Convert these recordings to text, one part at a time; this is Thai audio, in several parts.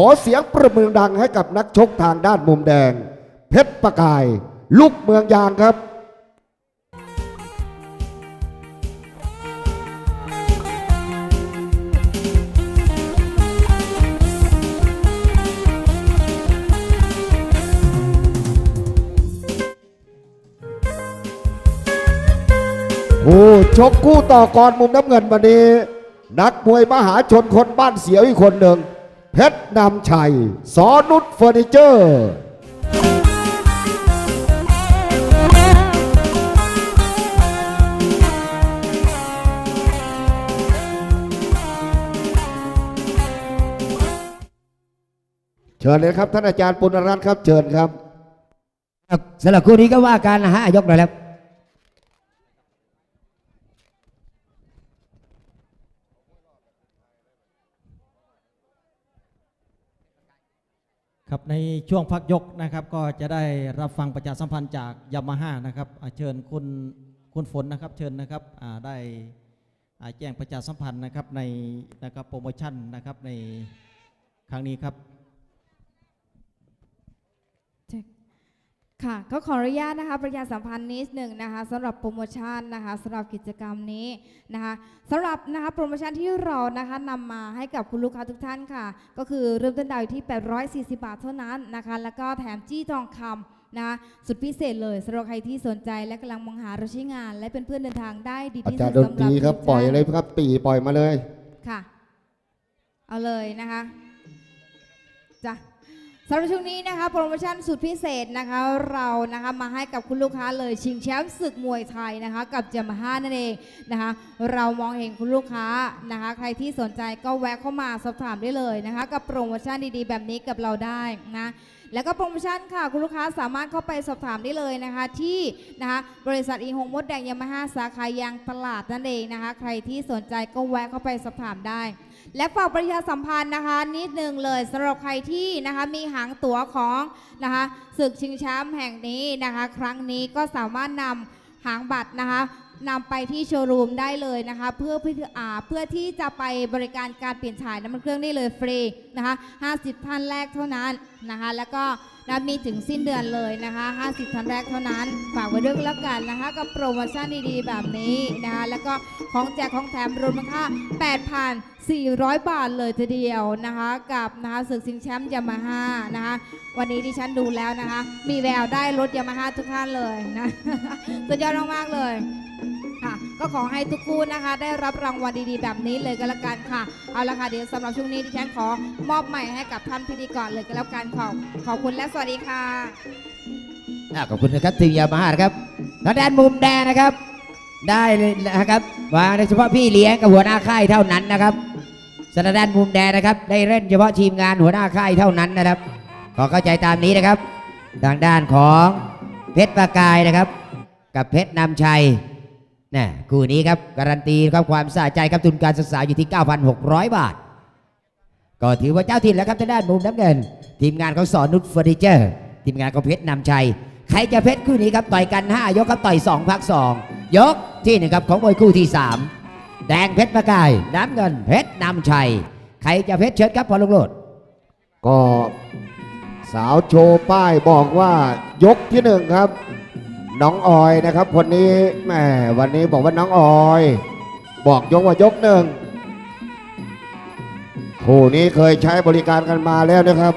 ขอเสียงประมือดังให้กับนักชกทางด้านมุมแดง เพชรประกาย ลูกเมืองยางครับผู้ชกคู่ต่อกรมุมน้ำเงินวันนี้ นักมวยมหาชนคนบ้านเสียวอีกคนหนึ่ง เพชรนำชัย สอนุชเฟอร์นิเจอร์เชิญเลยครับ ท่านอาจารย์ปุณรัตน์ครับ เชิญครับสำหรับคู่นี้ก็ว่าการนะฮะยกหน่อยครับ ครับในช่วงพักยกนะครับ ก็จะได้รับฟังประชาสัมพันธ์จากยามาฮ่านะครับเชิญคุณคุณฝนนะครับ เชิญนะครับได้แจ้งประชาสัมพันธ์นะครับในนะครับโปรโมชั่นนะครับในครั้งนี้ครับ ค่ะก็ขออนุญาตนะคะประชาสัมพันธ์นิดหนึ่งนะคะสำหรับโปรโมชั่นนะคะสำหรับกิจกรรมนี้นะคะสำหรับนะคะโปรโมชั่นที่เรานะคะนำมาให้กับคุณลูกค้าทุกท่านค่ะ ก็คือเริ่มต้นดาวอยู่ที่ 840 บาทเท่านั้นนะคะ แล้วก็แถมจี้ทองคำนะคะสุดพิเศษเลยสำหรับใครที่สนใจและกำลังมองหารถใช้งาน และเป็นเพื่อนเดินทางได้ดีอาที่จาสุรดย์ดนสำหตรับรีครับทุกปล่อยท่านเลยครับปีปล่อยมาเลย ค่ะ เอาเลยนะคะจ้ะ สำหรับช่วงนี้นะคะโปรโมชั่นสุดพิเศษนะคะเรานะคะมาให้กับคุณลูกค้าเลยชิงแชมป์ศึกมวยไทยนะคะกับจามาฮ่านั่นเองนะคะเรามองเห็นคุณลูกค้านะคะใครที่สนใจก็แวะเข้ามาสอบถามได้เลยนะคะกับโปรโมชั่นดีๆ แบบนี้กับเราได้นะแล้วก็โปรโมชั่นค่ะ คุณลูกค้าสามารถเข้าไปสอบถามได้เลยนะคะ ที่นะคะบริษัทอีหงมดแดงยามาฮ่าสาขายางตลาดนั่นเองนะคะ ใครที่สนใจก็แวะเข้าไปสอบถามได้ และฝากประชาสัมพันธ์นะคะ นิดนึงเลยสำหรับใครที่นะคะมีหางตั๋วของนะคะศึกชิงแชมป์แห่งนี้นะคะ ครั้งนี้ก็สามารถนำหางบัตรนะคะนำไปที่โชว์รูมได้เลยนะคะ เพื่อเพื่ออาเพื่อที่จะไปบริการการเปลี่ยนถ่ายน้ำมันเครื่องได้เลยฟรีนะคะ 50 ท่านแรกเท่านั้นนะคะ แล้วก็ นะมีถึงสิ้นเดือนเลยนะคะ 50ท่านแรกเท่านั้น ฝากไว้ด้วยแล้วกันนะคะ กับโปรโมชั่นดีๆ แบบนี้นะคะ แล้วก็ของแจกของแถมรวมมูลค่า8,400 บาทเลยทีเดียวนะคะ กับนะคะศึกชิงแชมป์ยามาฮ่านะคะ วันนี้ดิฉันดูแล้วนะคะ มีแววได้รถยามาฮ่าทุกท่านเลยนะสุดยอดมากๆเลย ค่ะ ก็ขอให้ทุกคู่นะคะ ได้รับรางวัลดีๆ แบบนี้เลยก็แล้วกันค่ะ เอาละค่ะเดี๋ยวสำหรับช่วงนี้ดิฉันขอมอบใหม่ให้กับท่านพิธีกรเลยก็แล้วกันขอบขอบคุณและสวัสดีค่ะอะขอบคุณนะครับทีมยามาฮ่านะครับทางด้านมุมแดงนะครับ ได้เลยนะครับวางในเฉพาะพี่เลี้ยงกับหัวหน้าค่ายเท่านั้นนะครับสำหรับด้านมุมแดงนะครับ ได้เล่นเฉพาะทีมงานหัวหน้าค่ายเท่านั้นนะครับ ขอเข้าใจตามนี้นะครับ ทางด้านของเพชรประกายนะครับ กับเพชรนำชัย นะคู่นี้ครับการันตีครับความสะใจครับทุนการศึกษาอยู่ที่ 9,600 บาท ก็ถือว่าเจ้าถิ่นแล้วครับทางด้านมุมน้ำเงิน ทีมงานของสอนนุชเฟอร์นิเจอร์ ทีมงานของเพชรนำชัย ใครจะเพชรคู่นี้ครับต่อยกัน 5 ยกครับต่อย 2 พัก 2 ยกที่หนึ่งครับของมวยคู่ที่ 3 แดงเพชรประกาย น้ำเงินเพชรนำชัย ใครจะเพชรเชิญครับพอลงโลดก็สาวโชว์ป้ายบอกว่ายกที่หนึ่งครับ น้องออยนะครับคนนี้แหมวันนี้บอกว่าน้องออย บอกยกว่ายกหนึ่งคู่นี้เคยใช้บริการกันมาแล้วนะครับ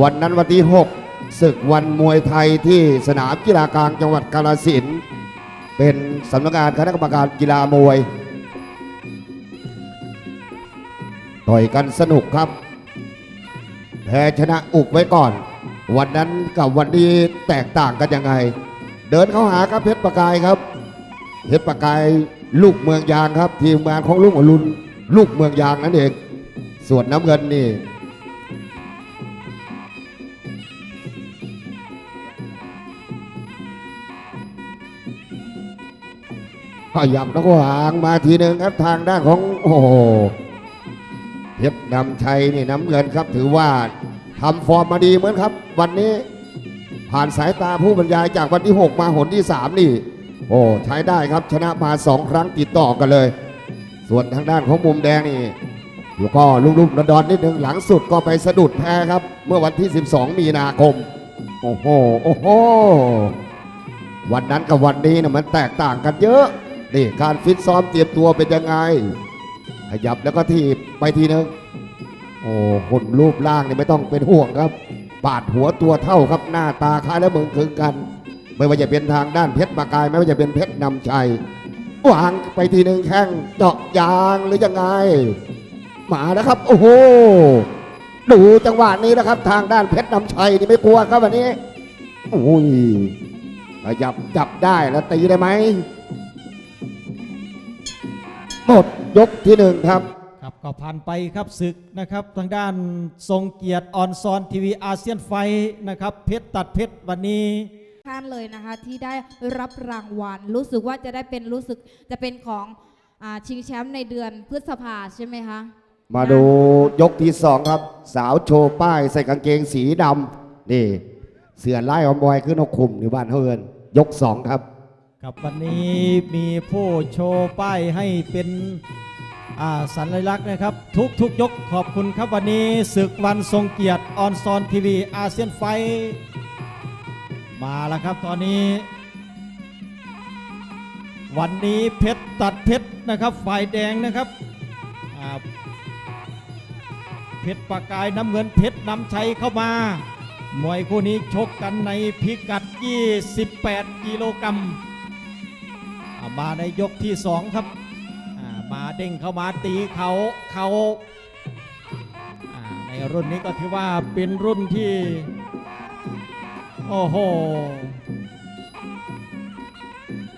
วันนั้นวันที่ 6 ศึกวันมวยไทยที่สนามกีฬากลางจังหวัดกาฬสินธุ์เป็นสำนักงานคณะกรรมการกีฬามวย ต่อยกันสนุกครับ แพ้ชนะอุกไว้ก่อน วันนั้นกับวันนี้แตกต่างกันยังไง เดินเข้าหาครับเพชรประกายครับเพชรประกายลูกเมืองยางครับ ทีมงานของลุงอรุณลูกเมืองยางนั่นเองส่วนน้ำเงินนี่ขยับแล้วก็หางมาทีหนึ่งครับทางด้านของโอ้โหเพชรนำชัยนี่น้ำเงินครับถือว่าทำฟอร์มมาดีเหมือนครับ วันนี้ ผ่านสายตาผู้บรรยายจากวันที่ 6 มาหนที่ 3 นี่ โอ้ใช้ได้ครับชนะมา 2 ครั้งติดต่อกันเลย ส่วนทางด้านของมุมแดงนี่แล้วก็ลุ่มๆดอนๆนิดนึงหลังสุดก็ไปสะดุดแพ้ครับ เมื่อวันที่ 12 มีนาคม โอ้โหโอ้โหวันนั้นกับวันนี้นะมันแตกต่างกันเยอะนี่การฟิตซ้อมเตรียมตัวเป็นยังไง ขยับแล้วก็ทีบไปทีนึงโอ้คนรูปร่างนี่ไม่ต้องเป็นห่วงครับ ปาดหัวตัวเท่าครับหน้าตาคล้ายและเมึงคือกัน ไม่ว่าจะเป็นทางด้านเพชรปากาย ไม่ว่าจะเป็นเพชรนำชัยวางไปทีหนึ่งแข้งเจาะยางหรือยังไงมาแล้วครับ โอ้โหดูจังหวะนี้นะครับ ทางด้านเพชรนำชัยนี่ไม่กลัวครับวันนี้โอ้ยขยับจับได้แล้วตีได้ไหมหมดยกที่หนึ่งครับ ก็ผ่านไปครับศึกนะครับ ทางด้านทรงเกียรติออนซอนทีวีอาเซียนไฟท์นะครับ เพชรตัดเพชรวันนี้ท่านเลยนะคะที่ได้รับรางวัลรู้สึกว่าจะได้เป็นรู้สึกจะเป็นของอาชิงแชมป์ในเดือนพฤษภาใช่ไหมคะมาดูยกที่สองครับ สาวโชว์ป้ายใส่กางเกงสีดำนี่ เสือไล่ออมบอยขึ้นเอาคุมอยู่บ้านเฮินยกสองครับ ครับวันนี้มีผู้โชว์ป้ายให้เป็นอ่า สัญลักษณ์นะครับ ทุกทุกยกขอบคุณครับวันนี้ศึกวันทรงเกียรติออนซอนทีวีอาเซียนไฟ มาแล้วครับตอนนี้ วันนี้เพชรตัดเพชรนะครับฝ่ายแดงนะครับเพชรประกายน้ำเงินเพชรน้ำชัยเข้ามา มวยคู่นี้ชกกันในพิกัด 28 กิโลกรัมอ่ามาในยกที่ 2 ครับ เด้งเข้ามาตีเขาเขาในรุ่นนี้ก็ถือว่าเป็นรุ่นที่ โอ้โห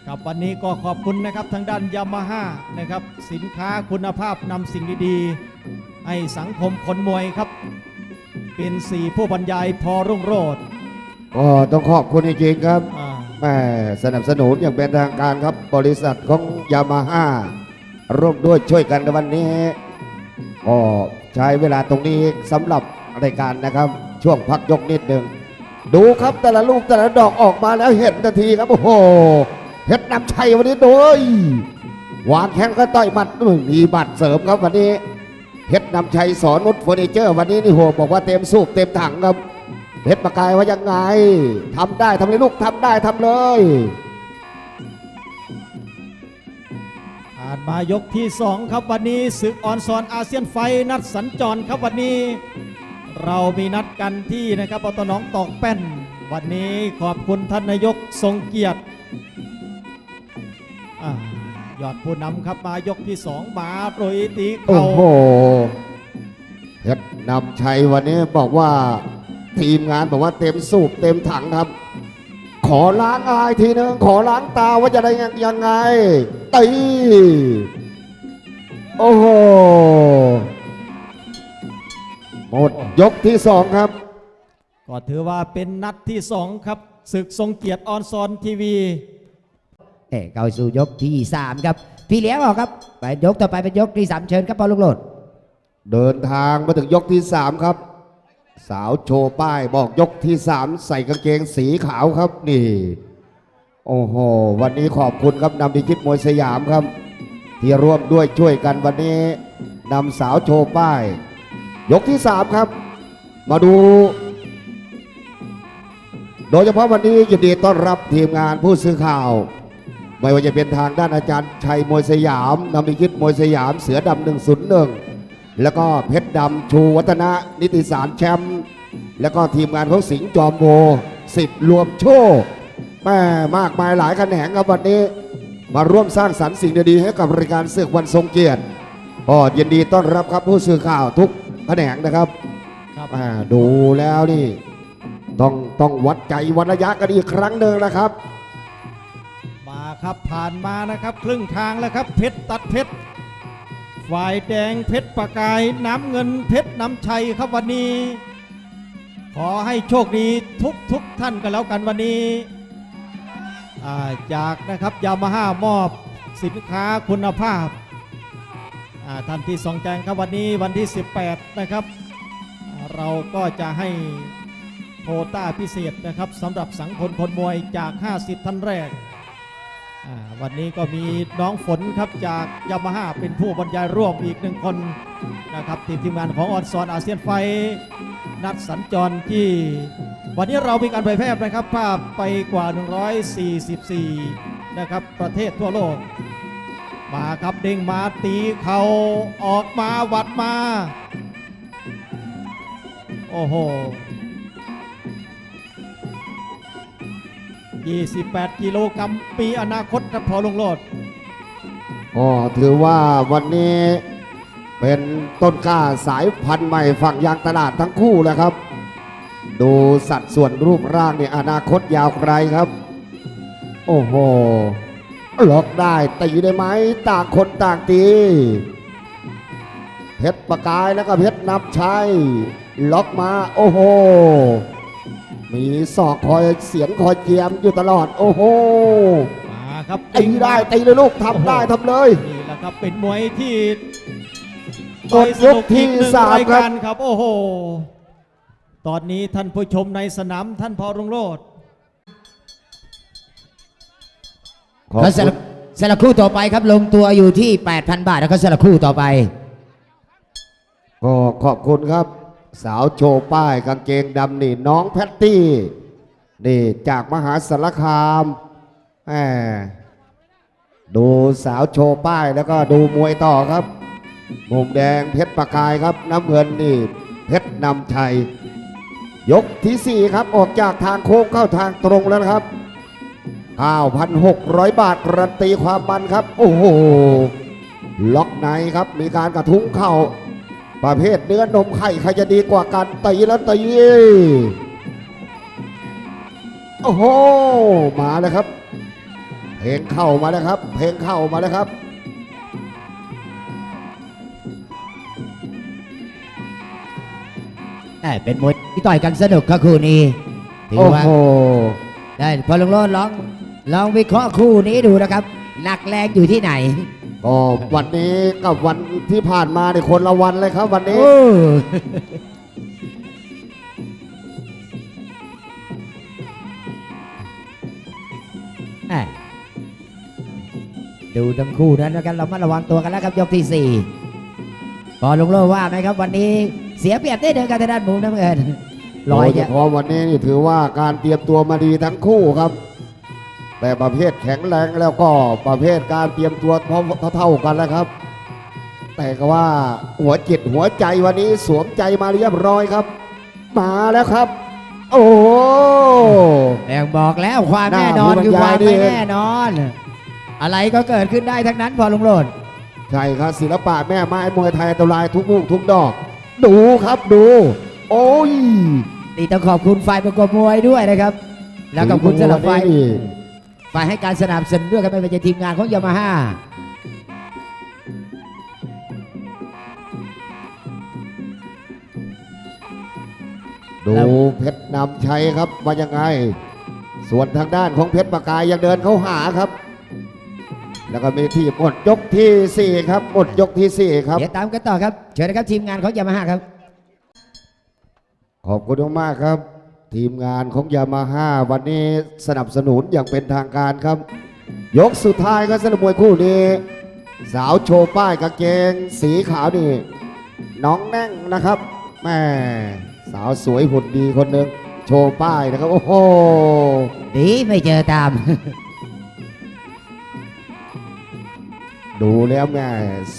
ครับวันนี้ก็ขอบคุณนะครับทางด้านยามาฮ่านะครับ สินค้าคุณภาพนำสิ่งดีๆ ให้สังคมคนมวยครับ เป็นสี่ผู้บรรยายพอรุ่งโรจน์ก็ต้องขอบคุณจริงๆครับแม่สนับสนุนอย่างเป็นทางการครับบริษัทของยามาฮ่า ร่วมด้วยช่วยกันในวันนี้ก็ใช้เวลาตรงนี้สำหรับรายการนะครับ ช่วงพักยกนิดหนึ่งดูครับแต่ละลูกแต่ละดอกออกมาแล้วเห็นทันทีครับ โอ้โหเพชรนำชัยวันนี้โดยวางแข้งก็ต่อยหมัดอื้อมีบัตรเสริมครับวันนี้เพชรนำชัยสอนนุชเฟอร์นิเจอร์ วันนี้นี่โหบอกว่าเต็มสูบเต็มถังครับเพชรประกายว่ายังไงทำได้ทำเลยลูกทำได้ทำเลย ผ่านมายกที่ 2 ครับวันนี้ศึกออนซอนอาเซียนไฟนัดสัญจรครับวันนี้ เรามีนัดกันที่นะครับอตหนองตอกแป้น วันนี้ขอบคุณท่านนายกทรงเกียรติอยอดผู้นำครับมายกที่2มาโปรยตีโอ้เข่าโหเพชรนำชัยวันนี้บอกว่าทีมงานบอกว่าเต็มสูบเต็มถังครับ ขอล้างอายทีนึงขอล้างตาว่าจะได้ยังไงตีโอ้โหหมดยกที่สองครับก็ถือว่าเป็นนัดที่2ครับศึกทรงเกียรติออนซอนทีวีเอ้เข้าสู่ยกที่3ครับ พี่เลี้ยงออกครับ ไปยกต่อไปเป็นยกที่3เชิญครับพอลุงโลด เดินทางมาถึงยกที่สามครับ สาวโชว์ป้ายบอกยกที่สามใส่กางเกงสีขาวครับนี่ โอ้โห วันนี้ขอบคุณครับนำดิคิดมวยสยามครับ ที่ร่วมด้วยช่วยกันวันนี้นำสาวโชว์ป้าย ยกที่สามครับ มาดู โดยเฉพาะวันนี้ยินดีต้อนรับทีมงานผู้สื่อข่าว ไม่ว่าจะเป็นทางด้านอาจารย์ชัยมวยสยามนำดิคิดมวยสยามเสือดำหนึ่งศูนย์หนึ่ง แล้วก็เพชรดำชูวัฒนะนิติสารแชมป์แล้วก็ทีมงานของสิงห์จอมโบสิทธิ์รวมโชคแม่มากมายหลายแขนงครับวันนี้ มาร่วมสร้างสรรค์สิ่งดีๆให้กับรายการศึกวันทรงเกียรติก็ยินดีต้อนรับครับผู้สื่อข่าวทุกแขนงนะครับครับอ่าดูแล้วนี่ ต้องต้องวัดใจวัดระยะกันอีกครั้งหนึ่งนะครับ มาครับผ่านมานะครับ ครึ่งทางแล้วครับเพชรตัดเพชร ฝ่ายแดงเพชรประกายน้ำเงินเพชรน้ำชัยครับวันนี้ ขอให้โชคดีทุกทุกท่านกันแล้วกันวันนี้าจากนะครับยามาฮ่ามอบสินค้าคุณภาพาท่านที่สองแจงครับวันนี้วันที่ 18 นะครับ เราก็จะให้โคต้าพิเศษนะครับสำหรับสังคมคนมวยจาก 50 ท่านแรก วันนี้ก็มีน้องฝนครับจากยามาฮ่าเป็นผู้บรรยายร่วมอีกหนึ่งคนนะครับทีมทีมงานของออนซอนอาเซียนไฟนัดสัญจรที่ วันนี้เรามีการเผยแพร่นะครับ ภาพไปกว่า 144 นะครับ ประเทศทั่วโลก มาครับเด้งมาตีเขาออกมาวัดมา โอ้โห 28 กิโลกรัมปีอนาคตครับพอลงโลดก็ถือว่าวันนี้เป็นต้นกล้าสายพันธุ์ใหม่ฝั่งยางตลาดทั้งคู่แล้วครับ ดูสัดส่วนรูปร่างเนี่ยอนาคตยาวไกลครับ โอ้โหล็อกได้ตีได้ไหมต่างคนต่างตีเพชรประกายแล้วก็เพชรนับชัยล็อกมา โอ้โห มีศอกคอยเสียงคอยเจียมอยู่ตลอด โอ้โหมาครับตีได้ตีเลยลูกทำได้ทำเลยนี่แหละครับเป็นมวยที่หมดยกที่อีหนึ่งสามรายครับการครับ โอ้โห ตอนนี้ท่านผู้ชมในสนามท่านพอรุงโรดขอบแล้วสคุลัณบสลับคู่ต่อไปครับลงตัวอยู่ที่ 8,000 บาทแล้วก็สลับคู่ต่อไป ก็ขอบคุณครับ สาวโชว์ป้ายกางเกงดำนี่น้องแพตตี้นี่จากมหาสารคามแหมดูสาวโชว์ป้ายแล้วก็ดูมวยต่อครับ มุมแดงเพชรประกายครับ น้ำเงินนี่เพชรนำชัย ยกที่ 4 ครับออกจากทางโค้งเข้าทางตรงแล้วครับ 9,600 บาทการันตีความมันครับ โอ้โห ล็อกในครับมีการกระทุ้งเข่า ประเภทเนื้อนมไข่ใครจะดีกว่ากันตีแล้วตีโอ้โหมาแล้วครับ เพลงเข้ามาแล้วครับ เพลงเข้ามาแล้วครับได้เป็นมวยที่ต่อยกันสนุกครับคู่นี้ถือโอ้ว่าโหได้พอลุงโรดลองลองวิเคราะห์คู่นี้ดูนะครับ หนักแรงอยู่ที่ไหน ก็วันนี้กับวันที่ผ่านมาในยคนละวันเลยครับ วันนี้โอ้แหม่ดูทั้งคู่นั้นนะครับเรามาระวังตัวกันแล้วครับยกที่สี่พอลุงโลว่าไหมครับ วันนี้เสียเปรียบได้เดินกันทางด้านมุมน้ำเงินลอยโดยเฉเนี่ยพาะวันนี้นี่ถือว่าการเตรียมตัวมาดีทั้งคู่ครับ แต่ประเภทแข็งแรงแล้วก็ประเภทการเตรียมตัวพร้อมเท่าๆกันแล้วครับ แต่ก็ว่าหัวจิตหัวใจวันนี้สวมใจมาเรียบร้อยครับ มาแล้วครับ โอ้โหแองบอกแล้วความหน้าแน่นอนผู้บรรยายคือความนี่ไม่เองแน่นอน อะไรก็เกิดขึ้นได้ทั้งนั้นพอลุงโลดใช่ครับศิลปะแม่ไม้มวยไทยอันตรายทุกลูกทุกดอก ดูครับดู โอ้ยนี่ต้องขอบคุณฝ่ายประกบมวยด้วยนะครับ แล้วขอบคุณสำหรับฝ่ายนี่ ฝ่ายให้การสนับสนุนด้วยครับไม่ว่าจะทีมงานของยามาฮ่าดูเพชรนำชัยครับว่ายังไง ส่วนทางด้านของเพชรประกายยังเดินเข้าหาครับ แล้วก็มีที่หมดยกที่สี่ครับหมดยกที่สี่ครับเดี๋ยวตามกันต่อครับ เชิญนะครับทีมงานของยามาฮ่าครับ ขอบคุณมากๆครับ ทีมงานของยามาฮ่าวันนี้สนับสนุนอย่างเป็นทางการครับ ยกสุดท้ายก็สนามมวยคู่นี้ สาวโชว์ป้ายกางเกง สีขาวนี่ น้องแน่งนะครับแม่สาวสวยหุ่นดีคนหนึ่งโชว์ป้ายนะครับ โอ้โห ดีไม่เจอตาม ดูแล้วแม่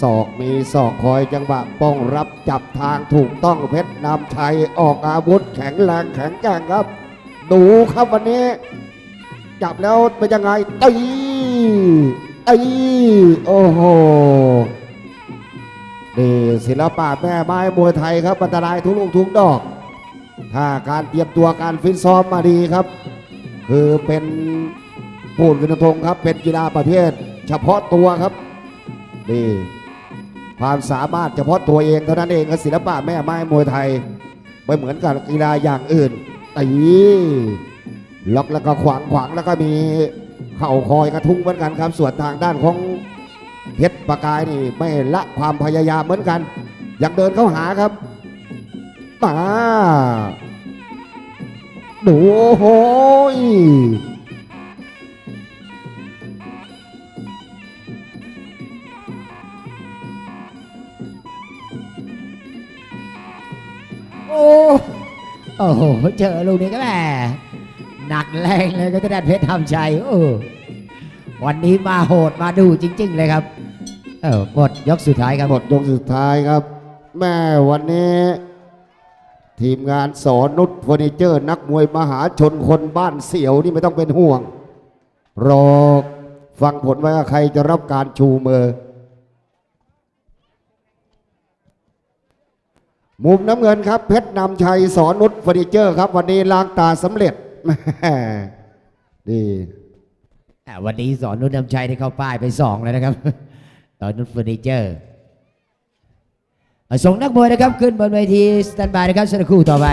ศอกมีศอกคอยจังหวะป้องรับจับทางถูกต้องเพชรนำชัยออกอาวุธแข็งแรงแข็งแกร่งครับ ดูครับวันนี้ จับแล้วเป็นยังไงตีตีโอ้โหนี่ศิลปะแม่ไม้มวยไทยครับอันตรายทุกลูกทุกดอก ถ้าการเตรียมตัวการฟิตซ้อมมาดีครับ คือเป็นปูนกันตรงครับเป็นกีฬาประเภทเฉพาะตัวครับ นี่ความสามารถเฉพาะตัวเองเท่านั้นเองศิลปะแม่ไม้มวยไทยไม่เหมือนกับกีฬาอย่างอื่นตีล็อกแล้วก็ขวางขวางแล้วก็มีเข่าคอยกระทุ้งเหมือนกันครับ ส่วนทางด้านของเพชรประกายนี่ไม่ละความพยายามเหมือนกันยังเดินเข้าหาครับมาดูโอ้โหย โอ้โห เจอลูกนี้ก็แหมหนักแรงเลยก็จะได้เพชรทำชัยโอ้วันนี้มาโหดมาดูจริง ๆ เลยครับ เออหมดยกสุดท้ายครับหมดยกสุดท้ายครับ แม่วันนี้ ทีมงานสอนนุชเฟอร์นิเจอร์ นักมวยมหาชนคนบ้านเสียวนี่ไม่ต้องเป็นห่วง รอฟังผลว่าใครจะรับการชูมือ มุมน้ำเงินครับ เพชรนำชัยสอนนุชเฟอร์นิเจอร์ครับ วันนี้ล้างตาสำเร็จดีวันนี้สอนนุ่นนำชัยได้เข้าป้ายไปสองเลยนะครับตอนนุ่นเฟอร์นิเจอร์อะส่งนักมวยนะครับ ขึ้นบนเวทีสแตนบายนะครับสักครู่ต่อไป